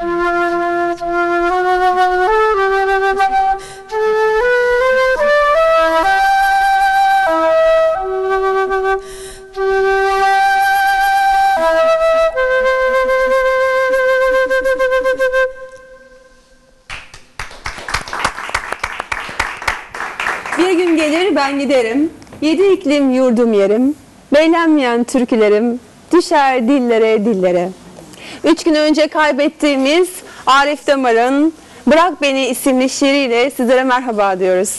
Bir gün gelir ben giderim, yedi iklim yurdum yerim, beylenmeyen türkülerim, düşer dillere dillere. Üç gün önce kaybettiğimiz Arif Damar'ın Bırak Beni isimli şiiriyle sizlere merhaba diyoruz.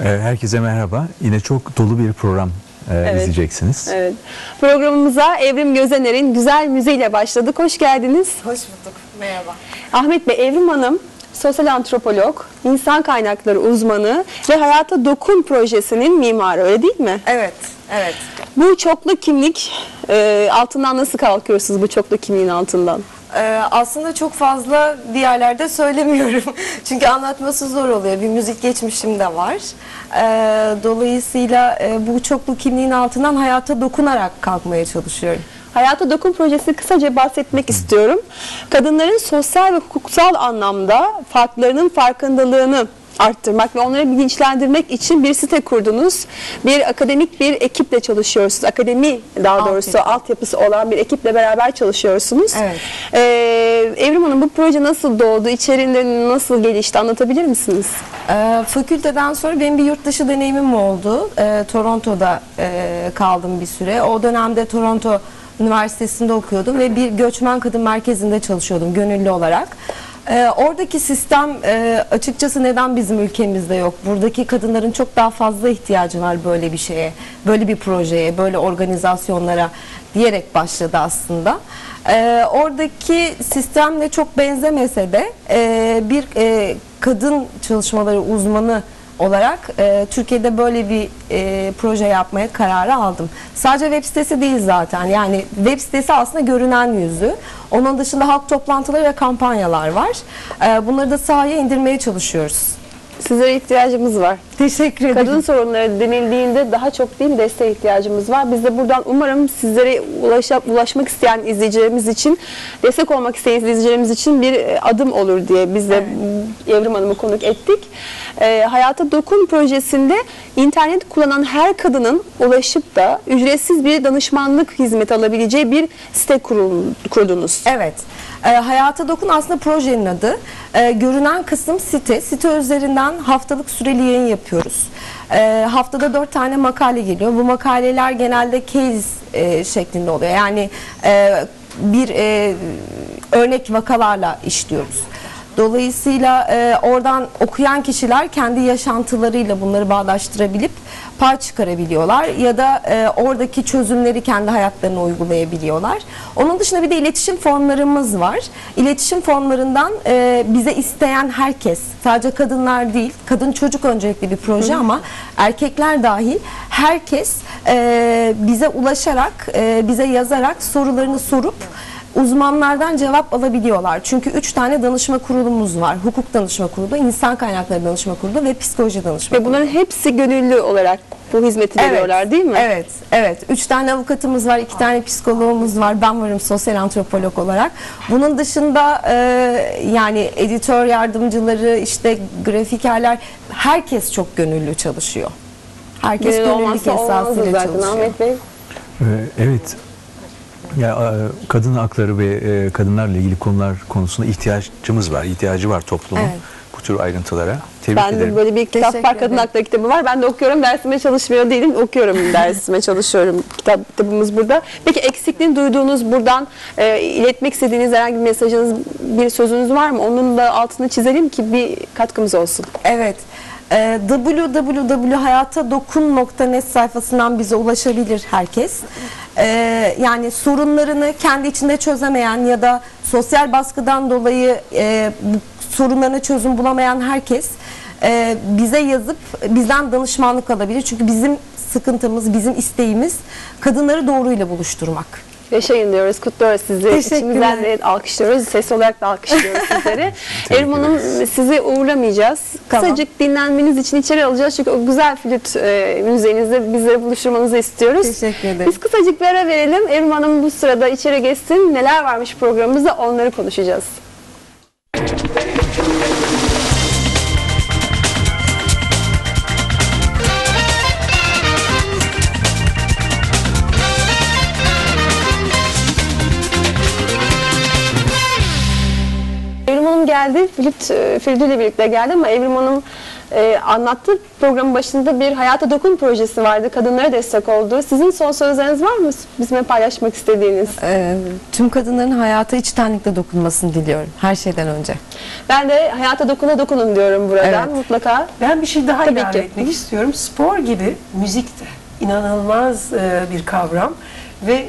Ee, Herkese merhaba. Yine çok dolu bir program e, Evet. izleyeceksiniz. Evet. Programımıza Evrim Gözener'in güzel müziğiyle başladık. Hoş geldiniz. Hoş bulduk. Merhaba. Ahmet Bey, Evrim Hanım sosyal antropolog, insan kaynakları uzmanı ve Hayata Dokun projesinin mimarı öyle değil mi? Evet, evet. Bu çoklu kimlik e, altından nasıl kalkıyorsunuz bu çoklu kimliğin altından? Ee, aslında çok fazla bir yerlerde söylemiyorum. Çünkü anlatması zor oluyor. Bir müzik geçmişim de var. Ee, dolayısıyla e, bu çoklu kimliğin altından hayata dokunarak kalkmaya çalışıyorum. Hayata Dokun projesini kısaca bahsetmek istiyorum. Kadınların sosyal ve hukuksal anlamda farklarının farkındalığını arttırmak ve onları bilinçlendirmek için bir site kurdunuz. Bir akademik bir ekiple çalışıyorsunuz. Akademi daha doğrusu Altyapı. altyapısı olan bir ekiple beraber çalışıyorsunuz. Evet. Ee, Evrim Hanım bu proje nasıl doğdu? İçerinde nasıl gelişti? Anlatabilir misiniz? Ee, fakülteden sonra benim bir yurt dışı deneyimim oldu. Ee, Toronto'da e, kaldım bir süre. O dönemde Toronto Üniversitesi'nde okuyordum ve bir göçmen kadın merkezinde çalışıyordum gönüllü olarak. Ee, oradaki sistem e, açıkçası neden bizim ülkemizde yok? Buradaki kadınların çok daha fazla ihtiyacı var böyle bir şeye, böyle bir projeye, böyle organizasyonlara diyerek başladı aslında. Ee, oradaki sistemle çok benzemese de e, bir e, kadın çalışmaları uzmanı olarak e, Türkiye'de böyle bir e, proje yapmaya kararı aldım. Sadece web sitesi değil zaten. Yani web sitesi aslında görünen yüzü. Onun dışında halk toplantıları ve kampanyalar var. E, bunları da sahaya indirmeye çalışıyoruz. Sizlere ihtiyacımız var. Teşekkür ederim. Kadın sorunları denildiğinde daha çok değil desteğe ihtiyacımız var. Biz de buradan umarım sizlere ulaşa, ulaşmak isteyen izleyicilerimiz için, destek olmak isteyen izleyicilerimiz için bir e, adım olur diye biz de Evrim Hanım'ı konuk ettik. E, Hayata Dokun projesinde internet kullanan her kadının ulaşıp da ücretsiz bir danışmanlık hizmeti alabileceği bir site kurdunuz. Evet. E, Hayata Dokun aslında projenin adı. E, görünen kısım site. Site üzerinden haftalık süreli yayın yapıyoruz. E, haftada dört tane makale geliyor. Bu makaleler genelde case e, şeklinde oluyor. Yani e, bir e, örnek vakalarla işliyoruz. Dolayısıyla e, oradan okuyan kişiler kendi yaşantılarıyla bunları bağdaştırabilip pay çıkarabiliyorlar ya da e, oradaki çözümleri kendi hayatlarına uygulayabiliyorlar. Onun dışında bir de iletişim formlarımız var. İletişim formlarından e, bize isteyen herkes, sadece kadınlar değil, kadın çocuk öncelikli bir proje ama erkekler dahil herkes e, bize ulaşarak, e, bize yazarak sorularını sorup uzmanlardan cevap alabiliyorlar. Çünkü üç tane danışma kurulumuz var. Hukuk danışma kurulu, insan kaynakları danışma kurulu ve psikoloji danışma Ve kurulu. bunların hepsi gönüllü olarak bu hizmeti veriyorlar değil mi? Evet, evet. Üç tane avukatımız var, iki tane psikoloğumuz var. Ben varım sosyal antropolog olarak. Bunun dışında e, yani editör yardımcıları, işte grafikerler, herkes çok gönüllü çalışıyor. Herkes Gönüllü gönüllülük esasıyla zaten çalışıyor. Ahmet Bey. Ee, Evet. Ya e, kadın hakları ve e, kadınlarla ilgili konular konusunda ihtiyacımız var. İhtiyacı var toplumun Evet. bu tür ayrıntılara. Tebrik Ben ederim. de böyle bir kitap var, kadın hakları kitabı var. Ben de okuyorum, dersime çalışmıyor değilim. Okuyorum, dersime çalışıyorum. Kitap, kitabımız burada. Peki eksikliğini duyduğunuz, buradan e, iletmek istediğiniz herhangi bir mesajınız, bir sözünüz var mı? Onun da altını çizelim ki bir katkımız olsun. Evet. Ee, www.hayatadokun.net sayfasından bize ulaşabilir herkes. Ee, yani sorunlarını kendi içinde çözemeyen ya da sosyal baskıdan dolayı e, sorunlarına çözüm bulamayan herkes e, bize yazıp bizden danışmanlık alabilir. Çünkü bizim sıkıntımız, bizim isteğimiz kadınları doğruyla buluşturmak. Yaşayın diyoruz, kutluyoruz sizi. İçimizden de alkışlıyoruz. Ses olarak da alkışlıyoruz sizleri. Erim Hanım sizi uğurlamayacağız. Tamam. Kısacık dinlenmeniz için içeri alacağız. Çünkü o güzel flüt e, müziğinizde bizleri buluşturmanızı istiyoruz. Teşekkür ederim. Biz kısacık bir ara verelim. Erim Hanım bu sırada içeri geçsin. Neler varmış programımızda onları konuşacağız. Geldi. Flüt e, Feride ile birlikte geldi ama Evrim Hanım e, anlattı. Programın başında bir Hayata Dokun projesi vardı. Kadınlara destek oldu. Sizin son sözleriniz var mı? Bizimle paylaşmak istediğiniz. Ee, tüm kadınların hayata içtenlikle dokunmasını diliyorum her şeyden önce. Ben de Hayata Dokun'a dokunun diyorum buradan Evet. mutlaka. Ben bir şey daha Tabii ilave ki. etmek istiyorum. Spor gibi müzik de inanılmaz e, bir kavram ve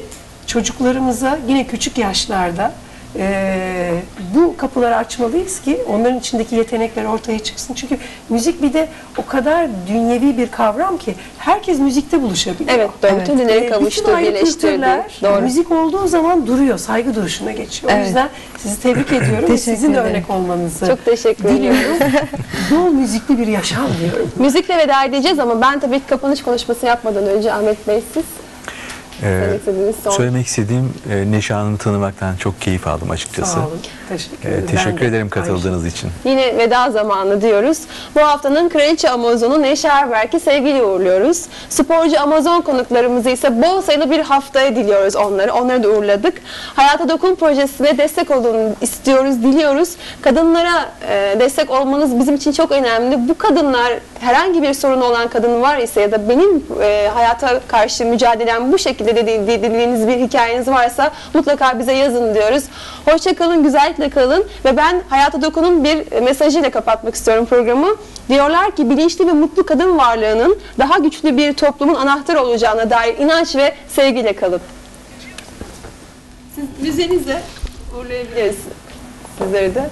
çocuklarımıza yine küçük yaşlarda e, bu kapıları açmalıyız ki onların içindeki yetenekler ortaya çıksın. Çünkü müzik bir de o kadar dünyevi bir kavram ki herkes müzikte buluşabiliyor. Evet, doğru. Evet. Bütün Ee, dinleri bütün kavuştu, ayrı birleştirdi. kültürler Doğru. müzik olduğu zaman duruyor, saygı duruşuna geçiyor. O Evet. yüzden sizi tebrik ediyorum ve sizin de örnek olmanızı Çok teşekkür diliyorum. Bol müzikli bir yaşam diyorum. Müzikle veda edeceğiz ama ben tabii ki kapanış konuşması yapmadan önce Ahmet Bey siz Ee, söylemek istediğiniz son. söylemek istediğim e, Neşe Hanım'ı tanımaktan çok keyif aldım açıkçası. Sağ olun. Teşekkür Ee, ederim. teşekkür Ben de ederim aynı katıldığınız için. Yine veda zamanı diyoruz. Bu haftanın Kraliçe Amazon'u Neşe Erberk'i sevgiyle uğurluyoruz. Sporcu Amazon konuklarımızı ise bol sayılı bir haftaya diliyoruz onları. Onları da uğurladık. Hayata Dokun projesine destek olun istiyoruz, diliyoruz. Kadınlara e, destek olmanız bizim için çok önemli. Bu kadınlar herhangi bir sorunu olan kadın var ise ya da benim e, hayata karşı mücadelem bu şekilde dedi- dediğiniz bir hikayeniz varsa mutlaka bize yazın diyoruz. Hoşçakalın, güzellikle kalın ve ben Hayata Dokun'un bir mesajıyla kapatmak istiyorum programı. Diyorlar ki bilinçli ve mutlu kadın varlığının daha güçlü bir toplumun anahtarı olacağına dair inanç ve sevgiyle kalın. Siz müziğinizle uğurlayabiliriz sizleri de.